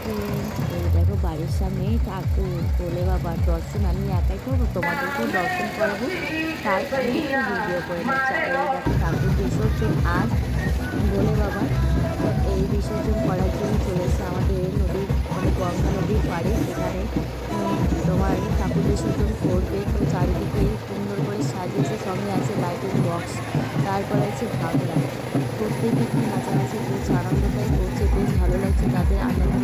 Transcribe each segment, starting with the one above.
Friends এই দেখো বাড়ির সামনে ঠাকুর, বলে বাবার দর্শন, আমি একাই করব তোমাদেরকেও দর্শন করাবো। তারপরে ভিডিও করে দেখো ঠাকুর বিসর্জন আজ বলে বাবা, এই বিসর্জন করার জন্য চলে এসেছে আমাদের নদীর মানে গঙ্গা নদীর পাড়ে। সেখানে তোমার ঠাকুর বিসর্জন করবে। তো চারিদিকে সুন্দর করে সাজিয়েছে, সঙ্গে আছে লাইটিং বক্স তারপরে আছে ভাবনা প্রত্যেকে খুব নাচানাচি করছে আনন্দটাই করছে, বেশ ভালো লাগছে তাদের আনন্দটা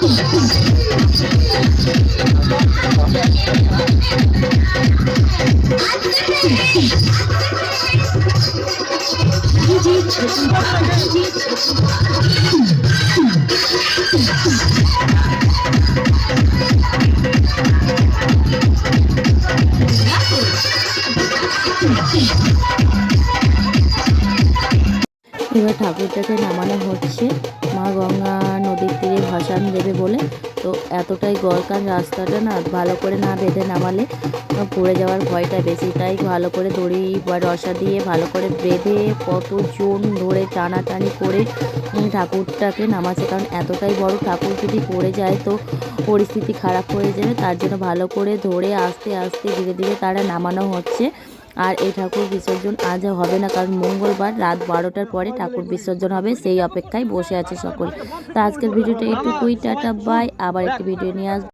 এবার ঠাকুরটাকে নামানো হচ্ছে। মা গঙ্গা নদীর তীরে ভাসান দেবে বলে। তো এতটাই গরকান রাস্তাটা না, ভালো করে না বেঁধে নামালে পড়ে যাওয়ার ভয়টা বেশি। তাই ভালো করে দড়ি বা রসা দিয়ে ভালো করে বেঁধে কত কতজন ধরে টানাটানি করে ঠাকুরটাকে নামাচ্ছে। কারণ এতটাই বড় ঠাকুর যদি পড়ে যায় তো পরিস্থিতি খারাপ হয়ে যাবে। তার জন্য ভালো করে ধরে আস্তে আস্তে ধীরে ধীরে তারা নামানো হচ্ছে। আর এই ঠাকুর বিসর্জন আজ হবে না, কারণ মঙ্গলবার রাত বারোটার পরে ঠাকুর বিসর্জন হবে, সেই অপেক্ষায় বসে আছে সকল। তো আজকের ভিডিওটা একটুকুই টাটা বাই আবার একটি ভিডিও নিয়ে আসব।